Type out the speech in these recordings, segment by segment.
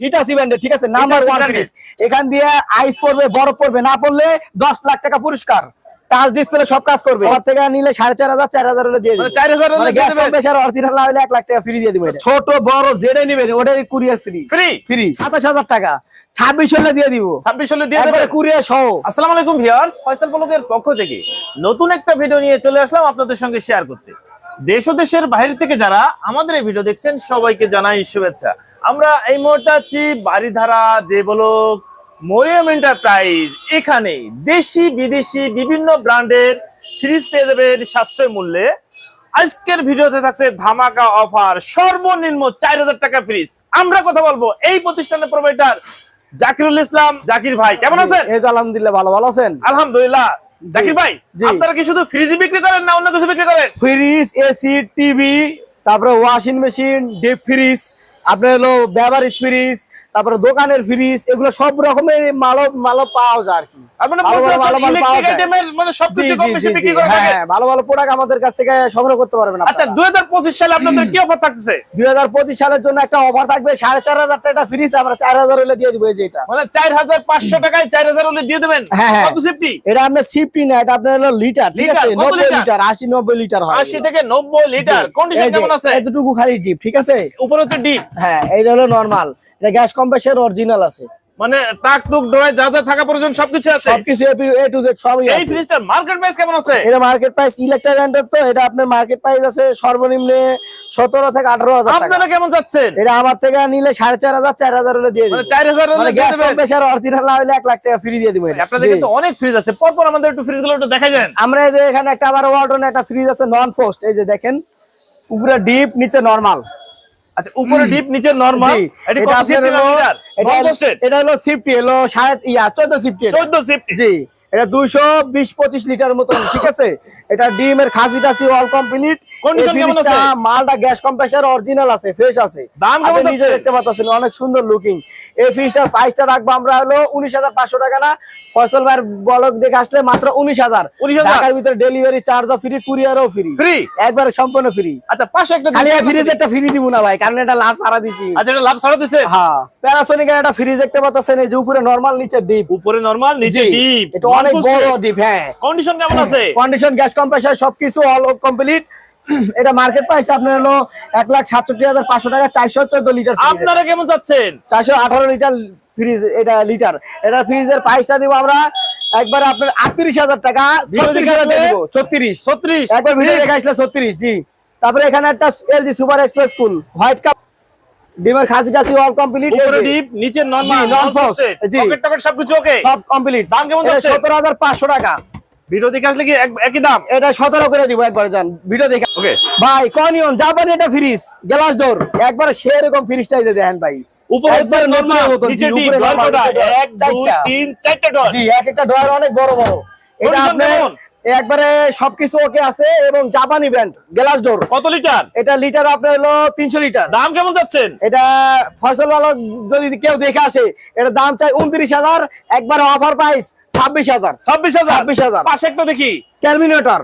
Hitachi ব্র্যান্ডের ঠিক আছে? নাম্বার ওয়ান brand-এর। এখান দিয়ে আইস পড়বে বরফ পড়বে না পড়লে দশ লাখ টাকা পুরস্কার। টাচ ডিসপ্লে সব কাজ করবে। ওর থেকে নিলে সাড়ে চার হাজার চার হাজার হলে দিয়ে মানে দিবে। 4000 হলে গ্যাস কম্প্রেসার অরিজিনাল হলে এক লাখ টাকা ফ্রি দিয়ে দিবে ছোট বড় যেটা নিবেন ওটাই কুরিয়ার ফ্রি ফ্রি ফ্রি সাতাশ হাজার টাকা। ছাব্বিশ হলে দিয়ে দিব। ছাব্বিশ হলে দিয়ে দেবেন কুরিয়ার সহ আসসালামু আলাইকুম ভিউয়ার্স ফয়সাল পলকের পক্ষ থেকে নতুন একটা ভিডিও নিয়ে চলে আসলাম আপনাদের সঙ্গে শেয়ার করতে। দেশ ও দেশের বাইরে থেকে যারা আমাদের এই ভিডিও দেখছেন সবাইকে জানাই শুভেচ্ছা। আমরা এই মুহূর্তে আছি বাড়িধারা যে বলক মরিয়াম এন্টারপ্রাইজ এখানে দেশি বিদেশি বিভিন্ন ব্র্যান্ডের ফ্রিজ পেয়ে যাবেন সাশ্রয় মূল্যে। আজকের ভিডিওতে থাকছে ধামাকা অফার সর্বনিম্ন চার হাজার টাকা ফ্রিজ আমরা কথা বলব এই প্রতিষ্ঠানের প্রোভাইডার জাকিরুল ইসলাম। জাকির ভাই কেমন আছেন? এই আলহামদুলিল্লাহ ভালো ভালো আছেন? আলহামদুলিল্লাহ। জাকির ভাই। আপনারা কি শুধু ফ্রিজই বিক্রি করেন না অন্য কিছু বিক্রি করেন? ফ্রিজ এসি টিভি তারপরে ওয়াশিং মেশিন ডিপ ফ্রিজ আপনার হলো ব্যবহার ফ্রিজ তারপরে দোকানের ফ্রিজ এগুলো সব রকমের মাল মাল পাওয়া যায় আর কি। ভালো ভালো হ্যাঁ, হ্যাঁ, প্রোডাক্ট আমাদের কাছ থেকে সংগ্রহ করতে পারবেন আচ্ছা দুই হাজার পঁচিশ সালে আপনাদের কি অফার থাকতেছে? দুই হাজার পঁচিশ সালের জন্য একটা অফার থাকবে সাড়ে চার হাজার টাকা ফ্রিজ আমরা চার হাজার হলে দিয়ে দিবো এই যে এটা। মানে চার হাজার পাঁচশো টাকায় চার হাজার হলে দিয়ে দেবেন? হ্যাঁ, হ্যাঁ। এটা আপনার সিফটি না এটা আপনার হলো লিটার ঠিক আছে? নব্বই লিটার? আশি নব্বই লিটার হয় আশি থেকে নব্বই লিটার কন্ডিশন কেমন আছে? এতটুকু খালি ডিপ ঠিক আছে? উপরে হচ্ছে ডিপ হ্যাঁ এইটা হলো নর্মাল এটা গ্যাস কম্প্রেসার অরিজিনাল আছে। মানে তাক তুক ডোয় যা যা থাকা প্রয়োজন সবকিছু আছে। সবকিছু এ টু জেড সবই এই ফ্রিজটার মার্কেট প্রাইস কেমন আছে? এটা মার্কেট প্রাইস ইলেকট্রিক ব্র্যান্ডের তো এটা আপনার মার্কেট প্রাইস আছে সর্বনিম্নে সতেরো থেকে আঠারো হাজার টাকা। আপনারা কেমন যাচ্ছেন? এটা আমার থেকে নিলে সাড়ে চার হাজার চার হাজার হলে দিয়ে মানে দিবো। চার হাজার হলে মানে গ্যাস কম্প্রেসার অরিজিনাল না হলে এক লাখ টাকা ফ্রি দিয়ে দিবো। আপনাদের কিন্তু অনেক ফ্রিজ আছে। পরপর আমাদের একটু ফ্রিজগুলো একটু দেখা যান আমরা যে এখানে একটা আবার ওয়ার্ডন একটা ফ্রিজ আছে নন পোস্ট এই যে দেখেন উপরে ডিপ নিচে নরমাল আচ্ছা উপরে ডিপ নিচে নরমাল এটা কত সিফটি লিটার এটা হলো সিফটি হলো সাড়ে ইয়া চোদ্দ সিফটি 14 সিফটি জি। এটা দুইশো বিশ পঁচিশ লিটার মতন ঠিক আছে? এটা ডিম এর খাসি টাসি অল কমপ্লিট Condition কেমন আছে? মালটা গ্যাস কম্প্রেসার অরিজিনাল আছে ফ্রেশ আছে। দাম কেমন যাচ্ছে? দেখতে পাচ্ছেন অনেক সুন্দর লুকিং এই প্রাইসটা রাখব আমরা হলো উনিশ হাজার পাঁচশো টাকা না? ফসল ভাইয়ের বলক দেখে আসলে মাত্র উনিশ হাজার। 19,000 ঢাকার ভিতরে ডেলিভারি চার্জও ফ্রি কুরিয়ারও ফ্রি ফ্রি একবারে সম্পূর্ণ ফ্রি আচ্ছা পাশে একটা খালি ফ্রিজ একটা ফ্রি দিব না ভাই কারণ এটা লাভ সারা দিছি। আচ্ছা এটা লাভ ছাড়া দিছে? হ্যাঁ। প্যারাসোনিক একটা ফ্রিজ দেখতে পাচ্ছেন এই যে উপরে নরমাল নিচে ডিপ উপরে নরমাল নিচে ডিপ এটা অনেক বড় ডিপ হ্যাঁ। কন্ডিশন কেমন আছে? কন্ডিশন গ্যাস কম্প্রেসার সবকিছু অল কমপ্লিট এটা মার্কেট প্রাইস আপনার হলো এক লাখ সাতষট্টি হাজার পাঁচশো টাকা চারশো চোদ্দ লিটার আপনারা কেমন যাচ্ছেন চারশো আঠারো লিটার ফ্রিজ এটা লিটার এটা ফ্রিজের প্রাইসটা দিব আমরা একবার আপনার আটত্রিশ হাজার টাকা ছত্রিশ ছত্রিশ। একবার ভিডিও দেখে আসলে ছত্রিশ জি। তারপরে এখানে একটা LG super express school white cup ডিমের খাসি টাসি অল কমপ্লিট উপরে ডিপ নিচে নরমাল জি, non-frost, জি। পকেট টকেট সবকিছু ওকে সব কমপ্লিট দাম কেমন যাচ্ছে? সতেরো হাজার পাঁচশো টাকা। ভিডিও দেখে আসলে কি এক- একই দাম? এটা সতেরো করে দিব একবার যান। ভিডিও দেখে ওকে। ভাই কনিয়ন জাপানি এটা ফ্রিজ গ্লাস ডোর একবারে সেরকম ফ্রিজটাই দেখেন ভাই। উপরে নরমাল নিচে জি, ডিপ উপরে ডর normal, কোটা? নিচে door, 1 2 3 চারটা ডর জি এক একটা ড্রয়ার অনেক বড় বড়। এটা একবারে সবকিছু ওকে আছে এবং জাপানি ব্র্যান্ড গ্লাস ডোর কত লিটার? এটা লিটার আপনার হলো তিনশো লিটার। দাম কেমন যাচ্ছেন? এটা ফসল যদি কেউ দেখে আসে এটা দাম চাই উনত্রিশ হাজার একবার অফার প্রাইস ছাব্বিশ হাজার। 26000 26,000 পাশে একটা দেখি। টার্মিনেটর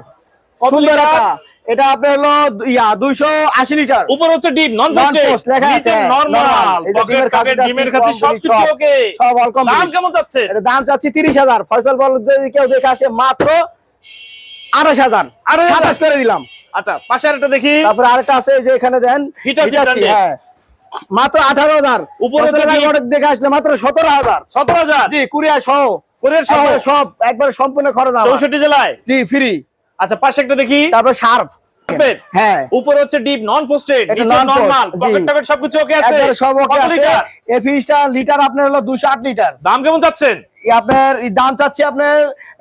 কত সুন্দর লিটার? একটা। এটা আপনার হলো ইয়া দুইশো আশি লিটার। উপর হচ্ছে ডিপ নন Non-post লেখা আছে, নিচে নরমাল normal। এই যে পকেট ডিমের খাসি টকেট ডিমের টাসি খাসি complete সবকিছু সব। ওকে। সব all complete। দাম কেমন যাচ্ছে? এটা দাম চাচ্ছি তিরিশ হাজার। ফসল বল যদি কেউ দেখে আসে মাত্র আঠাশ হাজার। সাতাশ করে দিলাম। আচ্ছা পাশে আরেকটা দেখি। তারপরে আরেকটা আছে যে এখানে দেন। হ্যাঁ। মাত্র আঠারো হাজার। উপরে দেখে আসলে মাত্র সতেরো হাজার। 17000 জি কুরিয়ার সহ। কোরিয়ার সহ একবারে সব একবার সম্পূর্ণ খরচ আমার। 64 জেলায় জি ফ্রি আচ্ছা পাশে একটা দেখি তারপর শার্প Carpet। হ্যাঁ। উপরে হচ্ছে ডিপ নন পোস্টেড নিচে নরমাল পকেট টকেট সবকিছু ওকে আছে? সব ওকে কত আছে। এই ফিসটা লিটার আপনার হলো লিটার দাম কেমন যাচ্ছেন আপনার দাম চাচ্ছি আপনার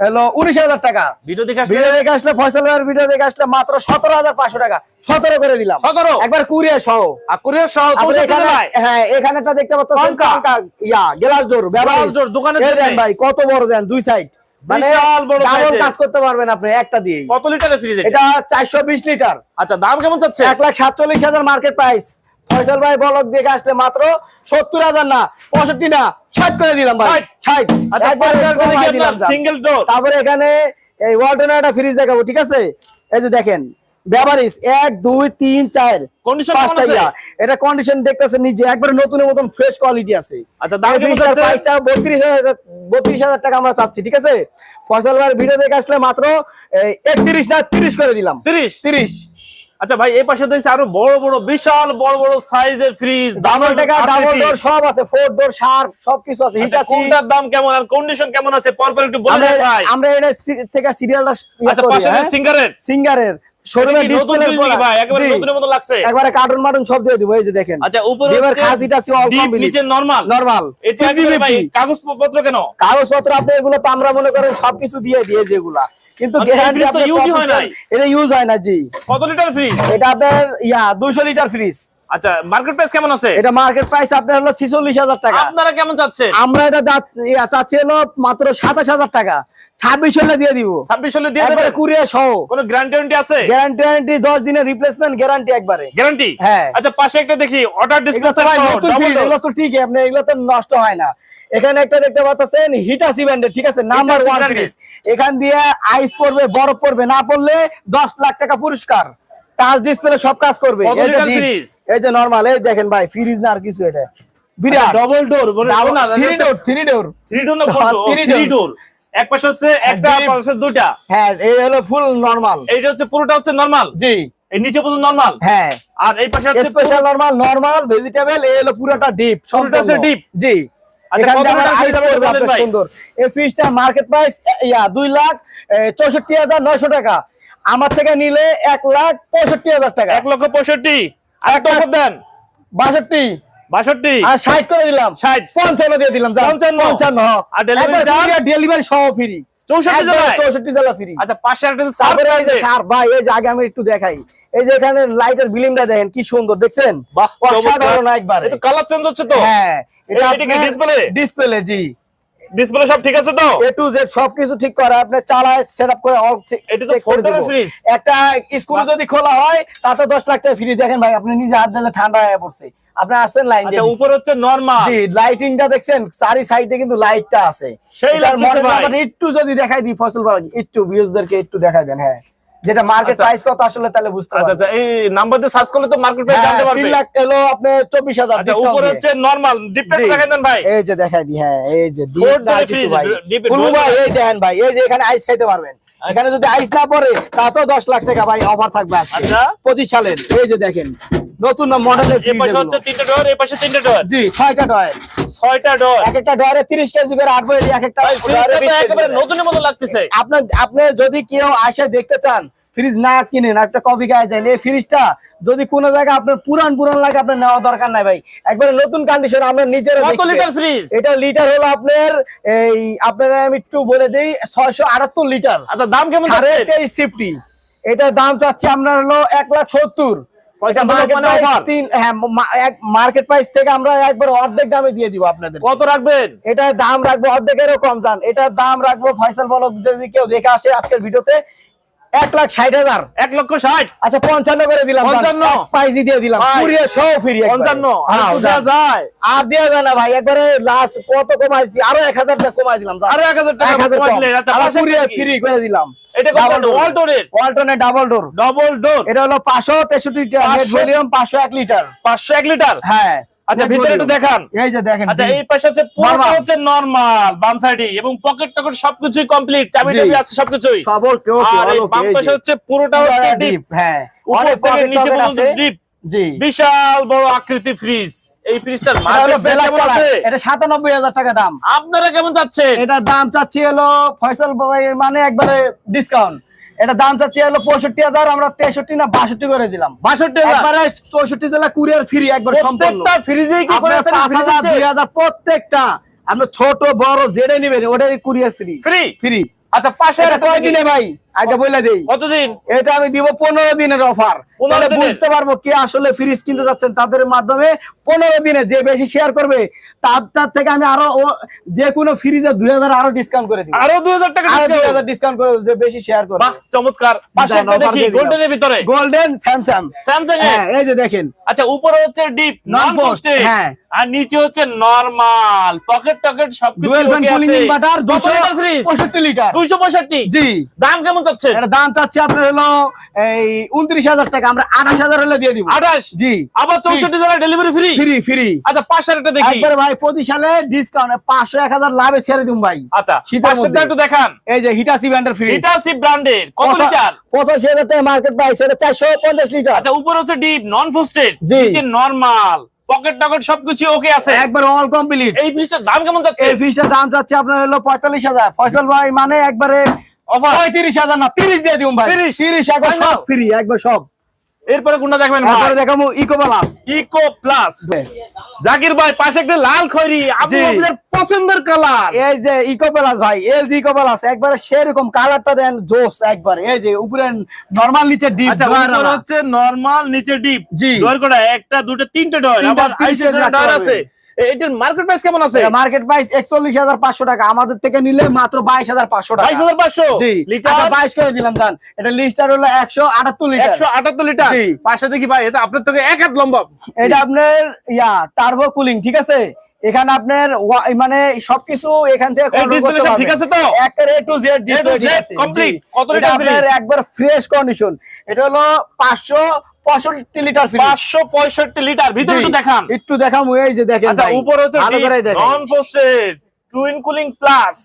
হলো উনিশ হাজার টাকা। ভিডিও দেখে আসলে ভিডিও দেখে আসলে ফয়সাল ভাইয়ের ভিডিও দেখে আসলে মাত্র সতেরো হাজার পাঁচশো টাকা। সতেরো করে দিলাম। 17 একবার কুরিয়ার সহ। আর কোরিয়ার সহ আপনি 64 এখানে জেলায় হ্যাঁ এখানেটা দেখতে পাচ্ছেন। কঙ্কা, ইয়া গ্লাস ডোর দেন ভাই কত বড় দেন দুই সাইড বিশাল বড় কাজ করতে পারবেন আপনি একটা দিয়েই। কত লিটারের ফ্রিজ এটা? এটা চারশো বিশ লিটার। আচ্ছা দাম কেমন যাচ্ছে এক লাখ সাতচল্লিশ হাজার মার্কেট প্রাইস ফয়সাল ভাই বলক আসলে মাত্র সত্তর হাজার না পঁয়ষট্টি না ষাট করে দিলাম ভাই। আচ্ছা। সিঙ্গেল ডোর তারপরে এখানে এই একটা ফ্রিজ দেখাবো ঠিক আছে? এই যে দেখেন এক দুই তিন চার? ইয়া। এটা কন্ডিশন দেখতেছেন নিজে একবারে নতুনের মতন ফ্রেশ কোয়ালিটি আছে। আচ্ছা, দাম? বত্রিশ হাজার বত্রিশ হাজার টাকা আমরা চাচ্ছি ঠিক আছে? ফসল ভাইয়ের ভিডিও দেখে আসলে মাত্র একত্রিশ না তিরিশ করে দিলাম। তিরিশ? তিরিশ। আচ্ছা ভাই এই পাশে দেখছি আরও বড় বড় বিশাল বড় বড় সাইজের ফ্রিজ ডাবল টাকা ডাবল ডোর সব আছে ফোর ডোর শার্প সবকিছু আছে আচ্ছা, হিটাচি কোনটার দাম কেমন আর কন্ডিশন কেমন আছে? পরপর একটু বলে ভাই আমরা এটা থেকে সিরিয়ালটা আচ্ছা পাশে সিঙ্গারের। সিঙ্গারের। শোরুমে নতুন ফ্রিজ ভাই একেবারে নতুনের মতো লাগছে। একবারে কার্টুন মার্টুন সব দিয়ে দিব এই যে দেখেন। আচ্ছা উপরে এবার হচ্ছে খাসিটা আছে all নিচে নরমাল নরমাল এটা একেবারে ভাই কাগজপত্র কেন? কাগজপত্র আপনি এগুলো তো আমরা মনে করেন সবকিছু দিয়ে দিয়ে যেগুলা। কিন্তু মানে গ্যারান্টি তো use হয় নাই। এটা ইউজ হয় না জি। কত লিটার ফ্রিজ এটা আপনার ইয়া দুইশো লিটার ফ্রিজ আচ্ছা মার্কেট প্রাইস কেমন আছে? এটা মার্কেট প্রাইস আপনার হলো টাকা। আপনারা কেমন চাচ্ছেন? আমরা এটা চাচ্ছি হলো মাত্র সাতাশ হাজার টাকা। ছাব্বিশ হলে দিয়ে দিব। ছাব্বিশ হলে দিয়ে একবারে কুরিয়ার সহ। কোনো গ্যারান্টি আছে? গ্যারান্টি দশ দিনের রিপ্লেসমেন্ট গ্যারান্টি একবারে। গ্যারান্টি হ্যাঁ। আচ্ছা পাশে একটা দেখি অর্ডার এগুলো তো ঠিকই আপনি এগুলো তো নষ্ট হয় না। এখানে একটা দেখতে পাচ্ছেন হিটাসি ঠিক আছে? নাম্বার ওয়ান brand-এর। এখান দিয়ে আইস পড়বে বরফ পড়বে না পড়লে দশ লাখ টাকা পুরস্কার। টাচ ডিসপ্লে সব কাজ করবে। এই যে fridge? এই নরমাল দেখেন ভাই ফ্রিজ না আর কিছু এটা। বিরাট। Double door three door three door three door three. Door এক পাশে হচ্ছে একটা deep। পাশে দুটা হ্যাঁ এই হলো ফুল নরমাল এইটা হচ্ছে পুরোটা হচ্ছে নরমাল জি। এই নিচে পর্যন্ত নরমাল হ্যাঁ। আর এই পাশে হচ্ছে স্পেশাল নরমাল নরমাল ভেজিটেবল এই হলো পুরোটা ডিপ পুরোটা হচ্ছে deep? জি। আচ্ছা? সুন্দর। এই মার্কেট প্রাইস ইয়া দুই লাখ চৌষট্টি হাজার নয়শো টাকা। আমার থেকে নিলে এক লাখ পঁয়ষট্টি হাজার টাকা। এক লক্ষ পঁয়ষট্টি। আর একটা দেন। বাষট্টি। বাষট্টি। আর ষাট করে দিলাম। 60 পঞ্চান্ন দিয়ে দিলাম পঞ্চান্ন? পঞ্চান্ন আর ডেলিভারি সহ ফ্রি 64 জেলায়? চৌষট্টি জেলা ফ্রি আচ্ছা পাশে একটা যে তারপরে এই যে সার্ভ সার ভাই এই যে আগে আমি একটু দেখাই। এই যে এখানে লাইটের বিলিংটা দেখেন কি সুন্দর দেখছেন? অসাধারণ একবার। এটা কালার চেঞ্জ হচ্ছে তো? হ্যাঁ এটা এটা ডিসপ্লে ডিসপ্লে জি। ডিসপ্লে সব ঠিক আছে তো? এ টু জেড সবকিছু ঠিক করে আপনি চালায় সেটআপ করে অল এটা তো four door একটা স্কুল যদি খোলা হয় তাতে 10 লাখ টাকা ফ্রি দেখেন ভাই আপনি নিজে হাত দিলে ঠান্ডা হয়ে পড়ছে। আপনি আসছেন লাইন আচ্ছা উপরে হচ্ছে নরমাল জি লাইটিংটা দেখছেন চারি সাইডে কিন্তু লাইটটা আছে। সেই ভাই। একটু যদি দেখাই দিই ফসল একটু ভিউজদেরকে একটু দেখাই দেন হ্যাঁ। যেটা মার্কেট আচ্ছা। প্রাইস কত আসলে তাহলে বুঝতে আচ্ছা পারবেন। আচ্ছা এই নাম্বার দিয়ে সার্চ করলে তো মার্কেট প্রাইস জানতে হ্যাঁ, পারবে। তিন লাখ এলো আপনি চব্বিশ হাজার আচ্ছা উপরে হচ্ছে নরমাল ডিপটা জি। দেখাই দেন ভাই। এই যে দেখাই দি হ্যাঁ এই যে fridge, ভাই। এই দেখেন ভাই এই যে এখানে আইস খাইতে পারবেন। এখানে যদি আইস না পড়ে তাতেও দশ লাখ টাকা ভাই অফার থাকবে আজকে। আচ্ছা। পঁচিশ সালের এই যে দেখেন। নতুন মডেল এই পাশে হচ্ছে তিনটা ডয়ার এই পাশে তিনটা ডয়ার জি ছয়টা ডয়ার ছয়টা ডয়ার এক একটা ডয়ারে 30 কেজি করে আটবো এক একটা ডয়ারে একেবারে নতুনের মতো লাগতেছে। আপনি আপনি যদি কেউ আসে দেখতে চান ফ্রিজ না কিনেন একটা কফি খায় যায় এই ফ্রিজটা যদি কোন জায়গায় আপনার পুরান পুরান লাগে আপনার নেওয়া দরকার নাই ভাই। একবারে নতুন কন্ডিশন আমরা নিজের কত লিটার ফ্রিজ এটা লিটার হলো আপনার এই আপনার আমি একটু বলে দেই 678 লিটার আচ্ছা দাম কেমন 2350 এটা দাম চাচ্ছে আপনার হলো 1 লাখ 70 মার্কেট প্রাইস থেকে আমরা একবার অর্ধেক দামে দিয়ে দিব আপনাদের। কত রাখবেন? এটার দাম রাখব অর্ধেকেরও কম জান। এটার দাম রাখব ফয়সাল বলো যদি কেউ দেখে আসে আজকের ভিডিওতে এক লাখ ষাট হাজার। এক লক্ষ ষাট? আচ্ছা পঞ্চান্ন করে দিলাম জান। 55 এক পাইজি দিয়ে দিলাম। ভাই, পঞ্চান্ন। হ্যাঁ, আর দেওয়া যায়? আর দেওয়া যায় না ভাই একবারে লাস্ট কত কমাইছি? আরও এক হাজার টাকা কমাই দিলাম আরও এক হাজার টাকা। আচ্ছা? ফ্রি করে দিলাম। এটা কত ওয়ালটনের ওয়ালটনের ডাবল ডোর ডবল ডোর এটা হলো পাঁচশো তেষট্টি নেট 500 ভলিউম পাঁচশো এক লিটার। পাঁচশো এক লিটার? হ্যাঁ। আচ্ছা ভিতরে একটু দেখান। এই যে দেখেন আচ্ছা এই পাশে হচ্ছে পুরোটা হচ্ছে নরমাল বাম সাইডে এবং পকেট টকেট সবকিছুই কমপ্লিট চাবি। টাবি আছে সবকিছুই। সবল কেউ আর বাম পাশে হচ্ছে পুরোটা হচ্ছে ডিপ হ্যাঁ। উপর থেকে নিচে পর্যন্ত ডিপ জি। বিশাল বড় আকৃতি ফ্রিজ এই ফ্রিজটার মার্কেট কেমন আছে? এটা সাতানব্বই হাজার টাকা দাম। আপনারা কেমন যাচ্ছেন এটার দাম চাচ্ছি হলো ফয়সাল ভাই মানে একবারে ডিসকাউন্ট এটা দাম চাচ্ছি হলো পঁয়ষট্টি হাজার আমরা তেষট্টি না বাষট্টি করে দিলাম। বাষট্টি একবারে চৌষট্টি জেলা কুরিয়ার ফ্রি একবার প্রত্যেকটা ফ্রিজেই কি করে পাঁচ হাজার দুই হাজার প্রত্যেকটা। আপনার ছোট বড় জেডে নিবেন ওটাই কুরিয়ার ফ্রি ফ্রি ফ্রি আচ্ছা পাশে একটা ভাই? আগে বলে দেই। কতদিন? এটা আমি দিব পনেরো দিনের অফার বুঝতে পারব কে আসলে ফ্রিজ কিনতে যাচ্ছেন তাদের মাধ্যমে পনেরো দিনে যে বেশি শেয়ার করবে তার তার থেকে আমি আরও যে কোনো ফ্রিজে দুই হাজার আরও ডিসকাউন্ট করে দিব। আরও দুই হাজার টাকা আরও দুই হাজার ডিসকাউন্ট করে যে বেশি শেয়ার করবে। চমৎকার। দিলাম। গোল্ডেনের ভিতরে। গোল্ডেন স্যামসাং স্যামসাং এই যে দেখেন। আচ্ছা উপরে হচ্ছে ডিপ নন Non-post, হ্যাঁ। আর নিচে হচ্ছে নরমাল পকেট টকেট সবকিছু dual fan cooling fridge 265 litre 265 জি। দাম কেমন চাচ্ছেন এটা দাম চাচ্ছে আপনার হলো এই উনত্রিশ হাজার টাকা আমরা আঠাশ হাজার হলে দিয়ে দিব। আঠাশ? জি। আবার চৌষট্টি জেলায় ডেলিভারি ফ্রি ফ্রি ফ্রি আচ্ছা পাঁচশো দেখি। একবার ভাই পঁচিশ সালে ডিসকাউন্ট পাঁচশো এক হাজার লাভে ছেড়ে দিন ভাই। আচ্ছা শীতের একটু দেখান। এই যে হিটাসি ব্র্যান্ডের ফ্রি ইটাসি ব্র্যান্ডের কত লিটার? পঁচাশি হাজার টাকা মার্কেট প্রাইস এটা চারশো পঞ্চাশ লিটার। আচ্ছা উপরে হচ্ছে ডিপ নন ফুস্টেড জি। নরমাল পকেট টকেট সবকিছু ওকে আছে। একবার অল কমপ্লিট এই ফ্রিজটার দাম কেমন যাচ্ছে? এই দাম চাচ্ছে আপনার হলো পঁয়তাল্লিশ হাজার। ফয়সাল ভাই মানে একবারে অফার পঁয়ত্রিশ হাজার না তিরিশ দিয়ে দিন ভাই। 30 তিরিশ একবার সব ফ্রি একবার সব। এরপরে কোনটা দেখবেন তারপরে দেখাবো eco plus eco plus Zakir ভাই পাশে একটা লাল খয়রি আপনাদের পছন্দের কালার এই যে ইকো প্লাস ভাই এলজি ইকো প্লাস একবারে সেরকম কালারটা দেন জোস একবারে। এই যে উপরে নরমাল নিচে ডিপ আচ্ছা উপরে হচ্ছে নরমাল নিচে ডিপ জি। ডোর একটা দুটো তিনটে ডোর আবার ডোর আছে এটার মার্কেট প্রাইস কেমন আছে? মার্কেট প্রাইস একচল্লিশ হাজার পাঁচশো টাকা। আমাদের থেকে নিলে মাত্র বাইশ হাজার পাঁচশো টাকা। বাইশ হাজার পাঁচশো? জি। লিটার? লিটার বাইশ করে দিলাম জান। এটা লিটার হলো একশো আটাত্তর লিটার। একশো আটাত্তর লিটার? জি। পাশে দেখি ভাই এটা আপনার থেকে এক হাত লম্বা। এটা আপনার ইয়া টার্বো কুলিং ঠিক আছে? এখানে আপনার মানে সবকিছু এখান থেকে। ঠিক আছে তো? একটা A to Z display to ঠিক আছে? complete। কত লিটার আপনার একবার ফ্রেশ কন্ডিশন এটা হলো পাঁচশো পঁয়ষট্টি লিটার ফ্রিজ পাঁচশো পঁয়ষট্টি লিটার। ভিতরে একটু দেখান। একটু দেখাম এই যে দেখেন আচ্ছা উপরে হচ্ছে ভালো non frosted twin cooling plus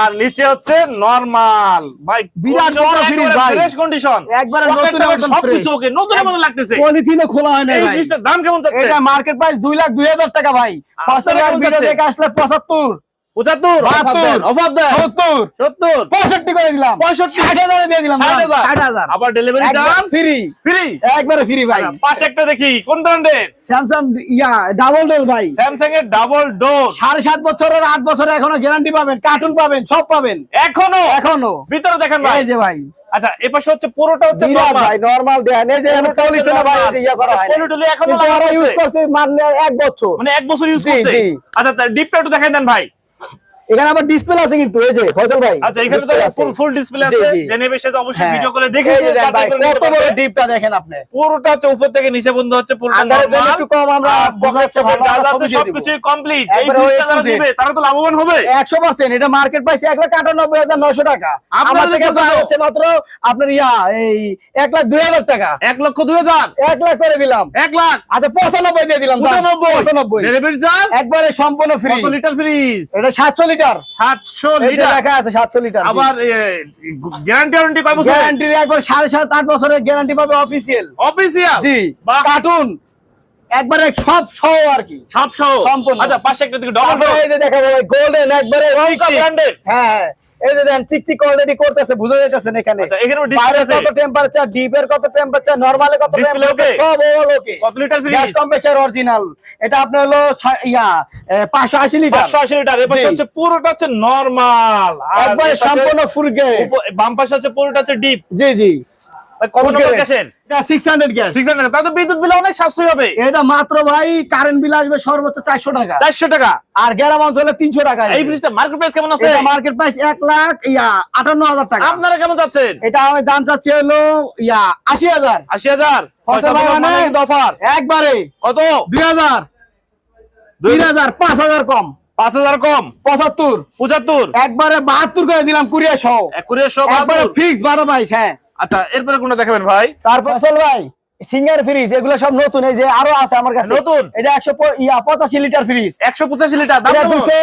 আর নিচে হচ্ছে নরমাল ভাই বিরাট বড় fridge ভাই। ফ্রেশ কন্ডিশন একবারে নতুন একদম সবকিছু ওকে নতুনের মতো লাগতেছে। পলিথিনে খোলা হয় না এই। দাম কেমন যাচ্ছে? এটা মার্কেট প্রাইস লাখ দুই হাজার টাকা ভাই। আসলে পঁচাত্তর। পঁচাত্তর। অফার দেন। সত্তর। সত্তর। পঁয়ষট্টি করে দিলাম। পঁয়ষট্টি। ষাট হাজারে দিয়ে দিলাম ষাট হাজার। আবার ডেলিভারি চার্জ? ফ্রি ফ্রি একবারে ফ্রি ভাই। পাশে একটা দেখি। কোন ব্র্যান্ডের স্যামসাং ইয়া ডাবল ডোর ভাই। স্যামসাং এর ডাবল ডোর সাড়ে সাত বছরের আট বছরের এখনও গ্যারান্টি পাবেন কার্টুন পাবেন সব পাবেন। এখনও? এখনও। ভিতরে দেখেন ভাই। এই যে ভাই। আচ্ছা এপাশে হচ্ছে পুরোটা হচ্ছে ভাই নরমাল দেন। এই যে পুরোটা হচ্ছে পলিথিনে ভাই ইয়া করা হয় পলি এখনও কিন্তু ইউজ। করছে মানে এক বছর। মানে এক বছর ইউজ করছে? আচ্ছা আচ্ছা ডিপটা একটু দেখাই দেন ভাই। এখানে আবার ডিসপ্লে আছে কিন্তু এই যে ফয়সাল ভাই আচ্ছা এখানে তো ফুল ফুল ডিসপ্লে আছে। জেনে বেশি তো অবশ্যই হ্যাঁ। ভিডিও করে দেখে কত বড় ডিপটা দেখেন আপনি। পুরোটা হচ্ছে উপর থেকে নিচে পর্যন্ত হচ্ছে পুরোটা জন্য একটু কম আমরা যা যা আছে। সবকিছুই কমপ্লিট এই to যারা। নিবে তারা তো লাভবান হবে। একশো পার্সেন্ট এটা মার্কেট প্রাইস এক লাখ আটানব্বই হাজার নয়শো টাকা। আপনার থেকে হচ্ছে মাত্র আপনার ইয়া এই এক লাখ দুই হাজার টাকা। এক লক্ষ দুই হাজার। এক লাখ করে দিলাম। এক লাখ। আচ্ছা পঁচানব্বই দিয়ে দিলাম যান। পঁচানব্বই। পঁচানব্বই। ডেলিভারি চার্জ একবারে সম্পূর্ণ ফ্রি কত লিটার ফ্রিজ এটা সাতশো লিটার। সাতশো এই যে লিটার। লেখা আছে সাতশো লিটার আবার গ্যারান্টি ওয়ারেন্টি কয় বছর গ্যারান্টি একবার সাড়ে সাত আট বছরের গ্যারান্টি পাবে অফিসিয়াল অফিসিয়াল জি কার্টুন একবারে সব সহ আর কি। সব সহ? সম্পূর্ণ। আচ্ছা পাশে একটা দিকে ডবল এই যে দেখাবো গোল্ডেন একবারে চিকচিক। ব্র্যান্ডের হ্যাঁ হ্যাঁ। এই যে দেন টিকটিক অলরেডি করতেছে বুঝা যাইতেছেন এখানে। আচ্ছা কত টেম্পারেচার ডিপের কত টেম্পারেচার নরমালে কত টেম্পারেচার সব ওকে কত লিটার গ্যাস কম্প্রেসার অরিজিনাল এটা আপনার হলো ইয়া পাঁচশো আশি লিটার পাঁচশো আশি লিটার এবার জি। হচ্ছে পুরোটা হচ্ছে নরমাল একবারে সম্পূর্ণ ফুল বাম পাশে হচ্ছে পুরোটা হচ্ছে ডিপ জি জি। কত নম্বর গ্যাসের এটা six hundred gas six hundred তাহলে বিদ্যুৎ বিল অনেক সাশ্রয় হবে। এটা মাত্র ভাই কারেন্ট বিল আসবে সর্বোচ্চ চারশো টাকা। চারশো টাকা। আর গ্রাম অঞ্চলে তিনশো টাকা এই ফ্রিজটা মার্কেট প্রাইস কেমন আছে? এটা মার্কেট প্রাইস এক লাখ ইয়া আটান্ন হাজার টাকা। আপনারা কেমন যাচ্ছেন এটা আমি দাম চাচ্ছি হলো ইয়া অফার। একবারে। কত? দুই হাজার। দুই হাজার পাঁচ হাজার কম। পাঁচ হাজার কম। পঁচাত্তর। পঁচাত্তর। একবারে বাহাত্তর করে দিলাম কুড়িয়া সহ। সব একবারে ফিক্স বারো বাইশ হ্যাঁ। আচ্ছা এরপরে কোনটা দেখাবেন ভাই? তারপর ফসল ভাই সিঙ্গার ফ্রিজ এগুলো সব নতুন এই যে আরও আছে আমার কাছে। নতুন? এটা একশো ইয়া পঁচাশি লিটার ফ্রিজ একশো পঁচাশি লিটার দাম? দুশো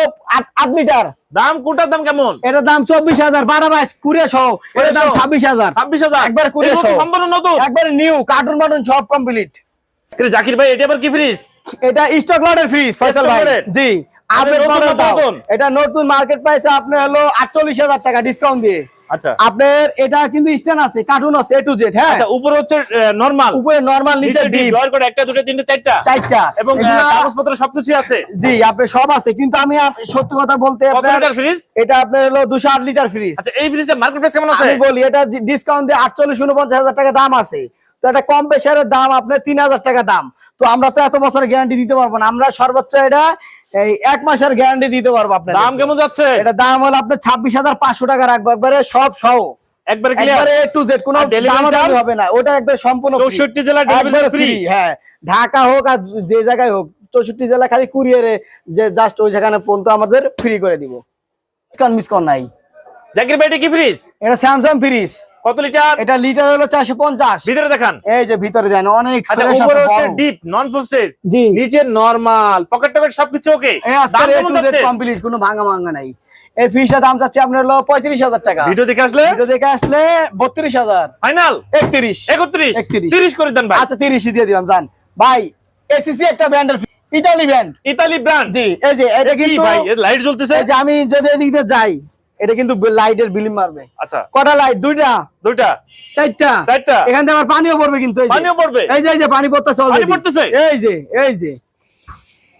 আট লিটার। দাম কোনটার দাম কেমন? এটার দাম চব্বিশ হাজার বারো বাইশ কুড়িয়া সহ এটার দাম 200 ছাব্বিশ হাজার। ছাব্বিশ হাজার? একবারে কুড়িয়ে সহ। সম্পূর্ণ নতুন। একবার নিউ কার্টুন মার্টুন সব কমপ্লিট জাকির ভাই এটা আবার কি ফ্রিজ এটা স্টক লটের ফ্রিজ ফয়সাল ভাই। জি। আপনি? এটা নতুন মার্কেট প্রাইস আপনি হলো আটচল্লিশ হাজার টাকা ডিসকাউন্ট দিয়ে। আচ্ছা। আপনার এটা কিন্তু স্ট্যান্ড আছে কার্টুন আছে এ টু জেড হ্যাঁ। আচ্ছা উপরে হচ্ছে নরমাল উপরে নরমাল নিচে ডিপ। ডয়ার একটা দুটো তিনটে চারটা। চারটা। এবং কাগজপত্র সবকিছু আছে। জি আপনার সব আছে কিন্তু আমি সত্যি কথা বলতে আপনার- লিটার ফ্রিজ এটা আপনার হলো দুশো আট লিটার ফ্রিজ আচ্ছা এই ফ্রিজটা মার্কেট প্রাইস কেমন আছে? আমি বলি এটা ডিসকাউন্ট দিয়ে আটচল্লিশ উনপঞ্চাশ হাজার টাকা দাম আছে। তো এটা কম প্রেশারের দাম আপনার তিন হাজার টাকা দাম। তো আমরা তো এত বছর গ্যারান্টি দিতে পারব না। আমরা সর্বোচ্চ এটা এই এক মাসের গ্যারান্টি দিতে পারব আপনার দাম কেমন যাচ্ছে? এটা দাম হলো আপনার ছাব্বিশ হাজার পাঁচশো টাকা রাখব। একবারে সব সহ। একবার একবারে টু জেড কোনো আর delivery দামাদামি charge? হবে না। ওটা একবার সম্পূর্ণ free। 64 জেলা delivery একবারে free? free, হ্যাঁ। ঢাকা হোক আর যে জায়গায় হোক চৌষট্টি জেলা খালি কুরিয়ারে যে জাস্ট ওই সেখানে পর্যন্ত আমাদের ফ্রি করে দিব। ডিসকাউন্ট নাই। জাকির ভাই এটা কি ফ্রিজ এটা স্যামসাং ফ্রিজ কত লিটার? এটা লিটার হলো চারশো পঞ্চাশ। ভিতরে দেখান। এই যে ভিতরে দেন অনেক আচ্ছা উপরে হচ্ছে ডিপ নন ফ্রস্টেড জি। নিচে নরমাল পকেট টকেট সবকিছু ওকে দাম কেমন যাচ্ছে? কমপ্লিট কোনো ভাঙা ভাঙা নাই। এই ফ্রিজটার দাম যাচ্ছে আপনার হলো পঁয়ত্রিশ হাজার টাকা। ভিডিও দেখে আসলে? ভিডিও দেখে আসলে বত্রিশ হাজার। ফাইনাল একত্রিশ। একত্রিশ? 31 তিরিশ করে দেন ভাই। আচ্ছা তিরিশ দিয়ে দিলাম জান ভাই এসিসি একটা ব্র্যান্ডের ইটালি ব্র্যান্ড ইতালি ব্র্যান্ড জি এই যে এটা কিন্তু ভাই? লাইট জ্বলতেছে? এই যে আমি যদি এদিক দিয়ে যাই এটা কিন্তু লাইটের বিলিম মারবে। আচ্ছা। কটা লাইট দুইটা? দুইটা। চারটা। চারটা। এখান থেকে আমার পানিও পড়বে কিন্তু পানিও পড়বে? এই যে এই যে পানি পড়তেছে পানি পড়তেছে? এই যে এই যে।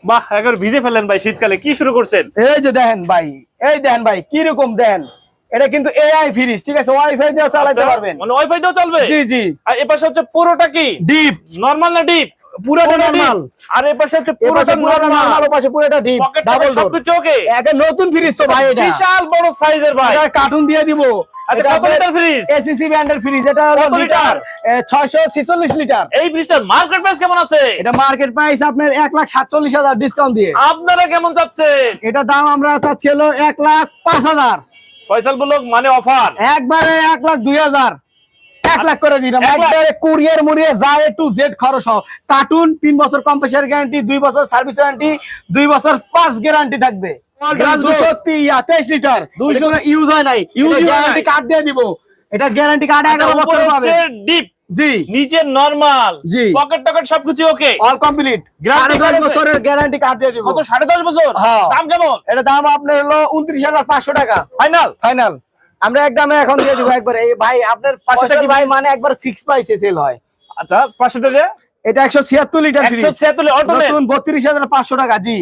বাহ একবার ভিজে ফেলেন ভাই শীতকালে কি শুরু করছেন? এই যে দেখেন ভাই এই দেখেন ভাই কি রকম দেখেন। এটা কিন্তু এআই ফ্রিজ ঠিক আছে? ওয়াইফাই দিয়ে চালাতে আচ্ছা, পারবেন। মানে ওয়াইফাই দিয়েও চলবে? জি জি। আর এ পাশে হচ্ছে পুরোটা কি? ডিপ নরমাল না ডিপ পুরোটা আর এ পাশে হচ্ছে পুরোটা নরমাল পাশে পুরোটা ডিপ ডাবল ডোর সবকিছু ওকে? একটা নতুন ফ্রিজ তো ভাই এটা। বিশাল বড় সাইজের ভাই। এটা কার্টুন দিয়ে দিব। আচ্ছা কত লিটার ফ্রিজ এসিসি ব্র্যান্ডের ফ্রিজ এটা কত লিটার? এই ফ্রিজটার মার্কেট প্রাইস কেমন আছে? এটা মার্কেট প্রাইস আপনার এক লাখ সাতচল্লিশ হাজার ডিসকাউন্ট দিয়ে। আপনারা কেমন চাচ্ছে এটা দাম আমরা চাচ্ছি হলো এক লাখ পাঁচ হাজার। ফয়সাল বুলক মানে অফার একবারে এক লাখ দুই হাজার। এক লাখ করে দিলাম। একবারে কুরিয়ার মুড়িয়ে টু জেড খরচ সহ কার্টুন তিন বছর কম্প্রেসার গ্যারান্টি দুই বছর সার্ভিস ওয়ারেন্টি দুই বছর পার্স গ্যারান্টি থাকবে। তেইশ লিটার দুইশো ইউজ হয় নাই। Use গ্যারান্টি কার্ড দিয়ে দিব। এটা গ্যারান্টি কার্ড এগারো বছর পাবে। ডিপ জি। নিচে নরমাল জি। পকেট টকেট সবকিছু ওকে অল কমপ্লিট Guarantee বছরের গ্যারান্টি কার্ড দিয়ে দিব। কত? সাড়ে দশ বছর? হ্যাঁ। দাম কেমন? এটা দাম আপনার হলো উনত্রিশ হাজার পাঁচশো টাকা। ফাইনাল ফাইনাল আমরা একদম এখন দিয়ে দিব একবার। এই ভাই আপনার পাঁচশোটা কি ভাই মানে একবার ফিক্স প্রাইসে সেল হয়। আচ্ছা পাঁচশোটা যে এটা একশো ছিয়াত্তর লিটার একশো ছিয়াত্তর নতুন বত্রিশ হাজার পাঁচশো টাকা জি।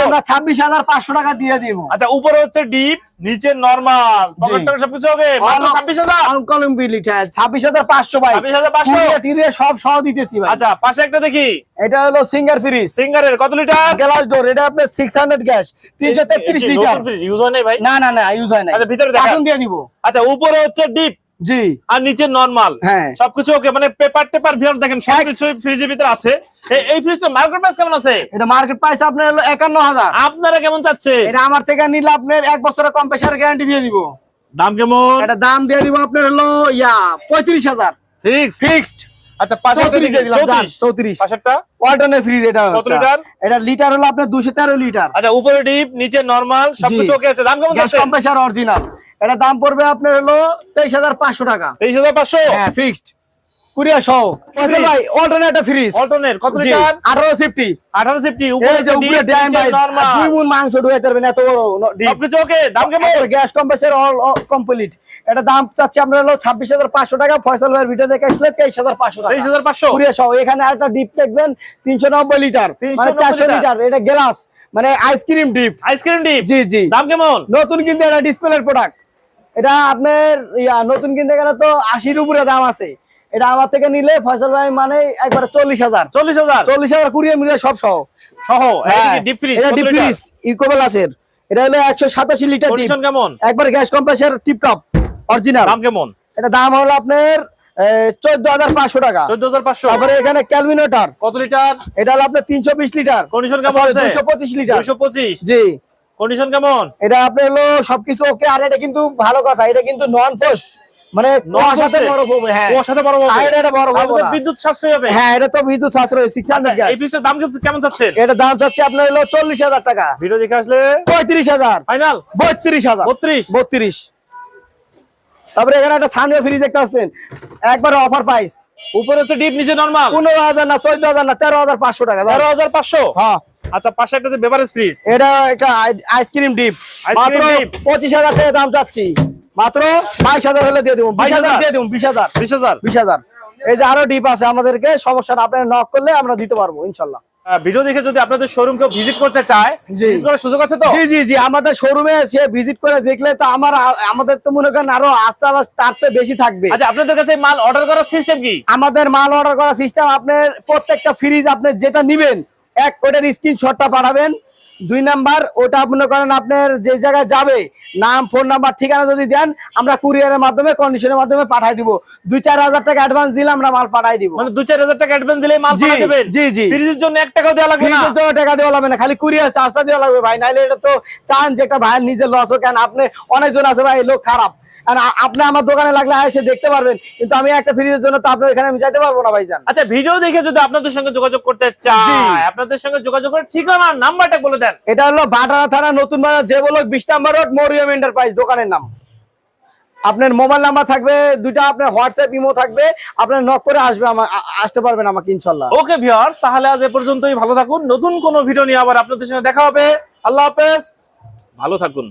আমরা ছাব্বিশ হাজার পাঁচশো টাকা দিয়ে দিব। আচ্ছা উপরে হচ্ছে ডিপ নিচে নরমাল সবকিছু ছাব্বিশ হাজার। ছাব্বিশ হাজার পাঁচশো ভাই। 26,500 কুড়িয়ে টিড়িয়ে সব সহ দিতেছি ভাই। আচ্ছা পাশে একটা দেখি। এটা হলো সিঙ্গার ফ্রিজ সিঙ্গারের কত লিটার গ্লাস ডোর এটা আপনার সিক্স হান্ড্রেড গ্যাস তিনশো তেত্রিশ লিটার ইউজ হয় নাই ভাই? না না না ইউজ হয় না আচ্ছা, ভিতরে দেখা। কার্টুন দিয়ে দিব। আচ্ছা উপরে হচ্ছে ডিপ জি। আর নিচে নরমাল হ্যাঁ। সবকিছু ওকে মানে পেপার টেপার ভিউর দেখেন সবকিছু ফ্রিজের ভিতরে আছে। এই- ফ্রিজটা মার্কেট প্রাইস কেমন আছে? এটা মার্কেট প্রাইস আপনার হলো একান্ন হাজার। আপনারা কেমন চাচ্ছে? এটা আমার থেকে নিলে আপনার এক বছরের কম্প্রেসার গ্যারান্টি দিয়ে দিব। দাম কেমন? এটা দাম দিয়ে দিব আপনার হলো ইয়া পঁয়ত্রিশ হাজার। ফিক্স ফিক্সড আচ্ছা পাশে একটা চৌত্রিশ দেখি, দিয়ে দিলাম যান, 34 চৌত্রিশ পাশেরটা ওয়ালটনের ফ্রিজ এটা কত লিটার? এটা লিটার হলো আপনার দুশো তেরো লিটার। আচ্ছা উপরে ডিপ নিচে নরমাল সবকিছু ওকে আছে। দাম কেমন গ্যাস যাচ্ছে? কম্প্রেসার অরিজিনাল এটা দাম পড়বে আপনার হলো তেইশ হাজার পাঁচশো টাকা। তেইশ হাজার পাঁচশো? হ্যাঁ ফিক্সড কুরিয়া সহ। ভাই অল্টারনেট ফ্রিজ অল্টনের কত লিটার? আঠারো সিফটি আঠারো সিফটি উপরে যে উপরে ড্যাম ভাই দুই মাংস ঢুকাইতে পারবেন এত বড় ডিপ সবকিছু দাম কেমন? গ্যাস কম্প্রেসার অল কমপ্লিট এটা দাম চাচ্ছি হলো ছাব্বিশ হাজার পাঁচশো টাকা। ফয়সাল ভাইয়ের ভিডিও দেখে আসলে তেইশ হাজার পাঁচশো টাকা। কুরিয়া সহ। এখানে একটা ডিপ দেখবেন তিনশো নব্বই লিটার। 390 মানে চারশো লিটার। লিটার এটা গ্লাস মানে ice cream deep ice cream deep জি জি। দাম কেমন? নতুন কিনতে এটা ডিসপ্লের প্রোডাক্ট এটা আপনার ইয়া নতুন কিনতে গেলে তো আশির উপরে দাম আছে। এটা আমার থেকে নিলে ভাই মানে একবারে চল্লিশ হাজার। চল্লিশ হাজার? চল্লিশ হাজার কুড়িয়ে মিলিয়ে সব সহ। সহ? হ্যাঁ, ডিপ ফ্রিজ এটা হলো একশো সাতাশি লিটার কেমন? একবার gas compressor tip top original দাম কেমন? এটা দাম হলো আপনার চোদ্দ হাজার পাঁচশো টাকা। চোদ্দ হাজার পাঁচশো? তারপরে এখানে ক্যালমিনেটর কত লিটার? এটা হলো আপনার তিনশো বিশ লিটার। কন্ডিশন কেমন আছে? দুশো পঁচিশ লিটার। পঁচিশ? জি। কন্ডিশন কেমন? এটা আপনার হলো সবকিছু ওকে আর এটা কিন্তু ভালো কথা এটা কিন্তু নন মানে হবে হ্যাঁ। কুয়াশাতে বড় হবে? এটা বরফ হবে বিদ্যুৎ সাশ্রয় হবে। হ্যাঁ এটা তো বিদ্যুৎ সাশ্রয় সিক্স আচ্ছা, হান্ড্রেড এই ফ্রিজটার দাম কেমন চাচ্ছেন? এটা দাম চাচ্ছে আপনার হলো চল্লিশ হাজার টাকা। ভিডিও দেখে আসলে পঁয়ত্রিশ হাজার। ফাইনাল? বত্রিশ হাজার। বত্রিশ? বত্রিশ। তারপরে এখানে একটা ফ্রিজ দেখতে পাচ্ছেন। একবার অফার প্রাইস উপরে হচ্ছে ডিপ নিচে নরমাল পনেরো হাজার না চোদ্দ হাজার না তেরো হাজার পাঁচশো টাকা। দাম। তেরো হাজার পাঁচশো? হ্যাঁ। আচ্ছা পাশে একটা বেভারেজ ফ্রিজ এটা একটা ice cream deep ice cream মাত্র ডিপ। পঁচিশ হাজার টাকা দাম চাচ্ছি। মাত্র বাইশ হাজার হলে দিয়ে দেবো। বাইশ 22,000 দিয়ে দেবো বিশ হাজার। বিশ হাজার? বিশ হাজার। এই যে আরও ডিপ আছে আমাদেরকে সমস্যা না আপনার নক করলে আমরা দিতে পারব ইনশাল্লাহ। ভিডিও দেখে যদি আপনাদের শোরুম কেউ ভিজিট করতে চায় ভিজিট করার সুযোগ আছে তো? জি জি জি আমাদের শোরুমে সে ভিজিট করে দেখলে তো আমার আমাদের তো মনে করেন আরও আস্তে আস্তে তার বেশি থাকবে। আচ্ছা আপনাদের কাছে মাল অর্ডার করার সিস্টেম কি? আমাদের মাল অর্ডার করার সিস্টেম আপনার প্রত্যেকটা ফ্রিজ আপনি যেটা নিবেন এক ওটার স্ক্রিনশটটা পাঠাবেন। দুই নাম্বার ওটা মনে করেন আপনার যে জায়গায় যাবে নাম ফোন নাম্বার ঠিকানা যদি দেন আমরা কুরিয়ারের মাধ্যমে কন্ডিশনের মাধ্যমে পাঠাই দিব। দুই চার হাজার টাকা অ্যাডভান্স দিলে আমরা মাল পাঠাই দিব। মানে দু চার হাজার টাকা অ্যাডভান্স দিলে মাল জি, পাঠিয়ে দেবেন জি, জি। ফ্রিজের জন্য এক টাকাও দেওয়া লাগবে না? ফ্রিজের জন্য টাকা দেওয়া লাগবে না খালি কুরিয়ার চার্জটা দেওয়া লাগবে ভাই। নাইলে এটা তো চান যে একটা ভাইয়ের নিজের লস হোক কেন? আপনি অনেকজন আছে ভাই লোক খারাপ। আপনি আমার দোকানে লাগলে এসে দেখতে পারবেন। কিন্তু আমি একটা ফ্রিজের জন্য তো আপনার এখানে আমি যাইতে পারব না ভাইজান। আচ্ছা ভিডিও দেখে যদি আপনাদের সঙ্গে যোগাযোগ করতে। চায় আপনাদের সঙ্গে যোগাযোগ করে ঠিকানা নাম্বারটা বলে দেন। এটা হলো বাটারা থানা নতুন বাজার যে বলো বিশ নাম্বার রোড মরিয়ম এন্টারপ্রাইজ দোকানের নাম। আপনার মোবাইল নাম্বার থাকবে দুইটা আপনার হোয়াটসঅ্যাপ ইমো থাকবে আপনার নক করে আসবে আসতে পারবেন আমাকে ইনশাল্লাহ। ওকে ভিউয়ার্স তাহলে আজ এ পর্যন্তই ভালো থাকুন। নতুন কোনো ভিডিও নিয়ে আবার আপনাদের সঙ্গে দেখা হবে। আল্লাহ হাফেজ। ভালো থাকুন।